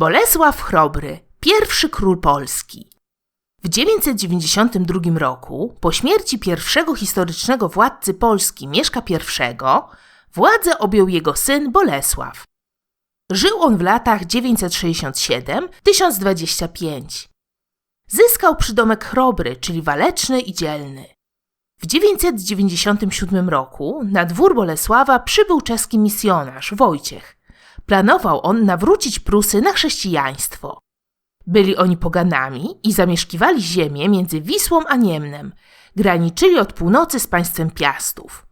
Bolesław Chrobry, pierwszy król Polski. W 992 roku, po śmierci pierwszego historycznego władcy Polski Mieszka I, władzę objął jego syn Bolesław. Żył on w latach 967-1025. Zyskał przydomek Chrobry, czyli waleczny i dzielny. W 997 roku na dwór Bolesława przybył czeski misjonarz Wojciech. Planował on nawrócić Prusy na chrześcijaństwo. Byli oni poganami i zamieszkiwali ziemię między Wisłą a Niemnem. Graniczyli od północy z państwem Piastów.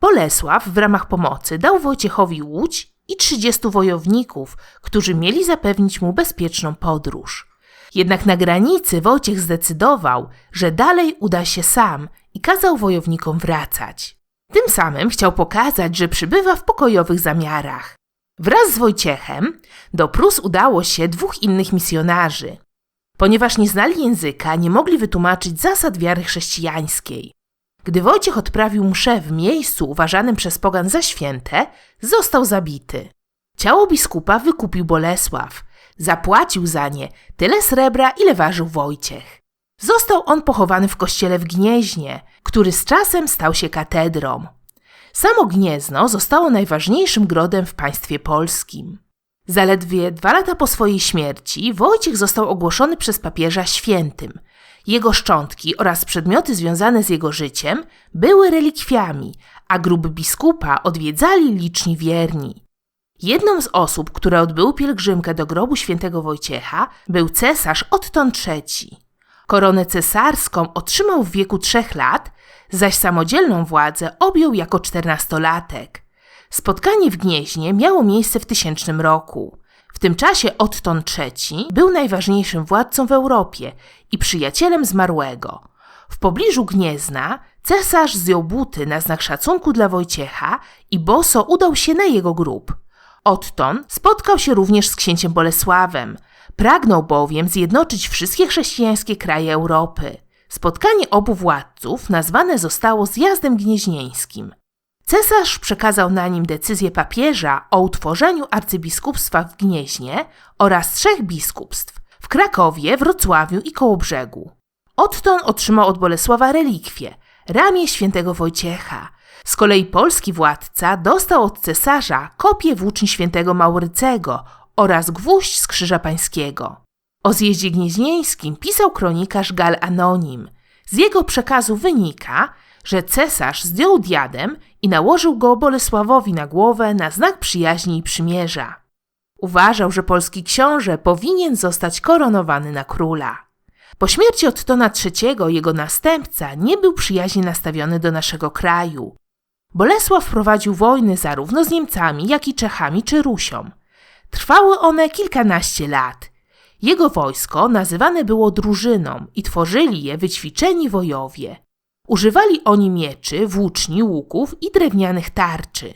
Bolesław w ramach pomocy dał Wojciechowi łódź i 30 wojowników, którzy mieli zapewnić mu bezpieczną podróż. Jednak na granicy Wojciech zdecydował, że dalej uda się sam i kazał wojownikom wracać. Tym samym chciał pokazać, że przybywa w pokojowych zamiarach. Wraz z Wojciechem do Prus udało się dwóch innych misjonarzy. Ponieważ nie znali języka, nie mogli wytłumaczyć zasad wiary chrześcijańskiej. Gdy Wojciech odprawił mszę w miejscu uważanym przez pogan za święte, został zabity. Ciało biskupa wykupił Bolesław. Zapłacił za nie tyle srebra, ile ważył Wojciech. Został on pochowany w kościele w Gnieźnie, który z czasem stał się katedrą. Samo Gniezno zostało najważniejszym grodem w państwie polskim. Zaledwie dwa lata po swojej śmierci Wojciech został ogłoszony przez papieża świętym. Jego szczątki oraz przedmioty związane z jego życiem były relikwiami, a grób biskupa odwiedzali liczni wierni. Jedną z osób, które odbyły pielgrzymkę do grobu świętego Wojciecha, był cesarz Otton III. Koronę cesarską otrzymał w wieku trzech lat, zaś samodzielną władzę objął jako czternastolatek. Spotkanie w Gnieźnie miało miejsce w tysięcznym roku. W tym czasie Otton III był najważniejszym władcą w Europie i przyjacielem zmarłego. W pobliżu Gniezna cesarz zdjął buty na znak szacunku dla Wojciecha i boso udał się na jego grób. Otton spotkał się również z księciem Bolesławem. Pragnął bowiem zjednoczyć wszystkie chrześcijańskie kraje Europy. Spotkanie obu władców nazwane zostało zjazdem gnieźnieńskim. Cesarz przekazał na nim decyzję papieża o utworzeniu arcybiskupstwa w Gnieźnie oraz trzech biskupstw w Krakowie, Wrocławiu i Kołobrzegu. Otton otrzymał od Bolesława relikwie, ramię świętego Wojciecha. Z kolei polski władca dostał od cesarza kopię włóczni świętego Maurycego oraz gwóźdź z krzyża pańskiego. O zjeździe gnieźnieńskim pisał kronikarz Gal Anonim. Z jego przekazu wynika, że cesarz zdjął diadem i nałożył go Bolesławowi na głowę na znak przyjaźni i przymierza. Uważał, że polski książę powinien zostać koronowany na króla. Po śmierci Ottona III jego następca nie był przyjaźnie nastawiony do naszego kraju. Bolesław prowadził wojny zarówno z Niemcami, jak i Czechami czy Rusią. Trwały one kilkanaście lat. Jego wojsko nazywane było drużyną i tworzyli je wyćwiczeni wojowie. Używali oni mieczy, włóczni, łuków i drewnianych tarczy.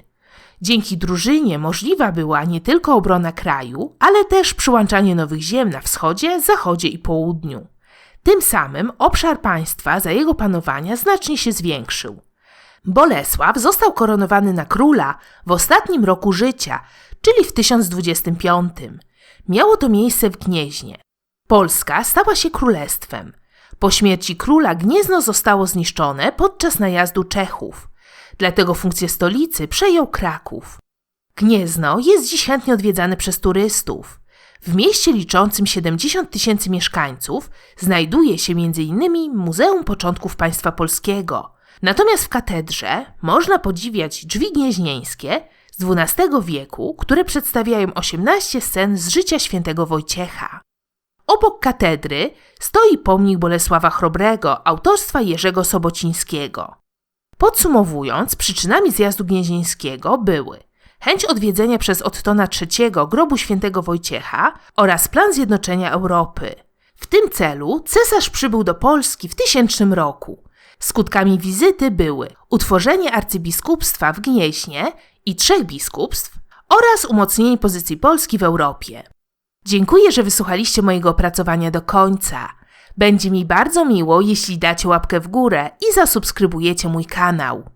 Dzięki drużynie możliwa była nie tylko obrona kraju, ale też przyłączanie nowych ziem na wschodzie, zachodzie i południu. Tym samym obszar państwa za jego panowania znacznie się zwiększył. Bolesław został koronowany na króla w ostatnim roku życia, czyli w 1025. Miało to miejsce w Gnieźnie. Polska stała się królestwem. Po śmierci króla Gniezno zostało zniszczone podczas najazdu Czechów. Dlatego funkcję stolicy przejął Kraków. Gniezno jest dziś chętnie odwiedzane przez turystów. W mieście liczącym 70 tysięcy mieszkańców znajduje się m.in. Muzeum Początków Państwa Polskiego. Natomiast w katedrze można podziwiać drzwi gnieźnieńskie z XII wieku, które przedstawiają 18 scen z życia świętego Wojciecha. Obok katedry stoi pomnik Bolesława Chrobrego autorstwa Jerzego Sobocińskiego. Podsumowując, przyczynami zjazdu gnieźnieńskiego były chęć odwiedzenia przez Ottona III grobu świętego Wojciecha oraz plan zjednoczenia Europy. W tym celu cesarz przybył do Polski w tysięcznym roku. Skutkami wizyty były utworzenie arcybiskupstwa w Gnieźnie i trzech biskupstw oraz umocnienie pozycji Polski w Europie. Dziękuję, że wysłuchaliście mojego opracowania do końca. Będzie mi bardzo miło, jeśli dacie łapkę w górę i zasubskrybujecie mój kanał.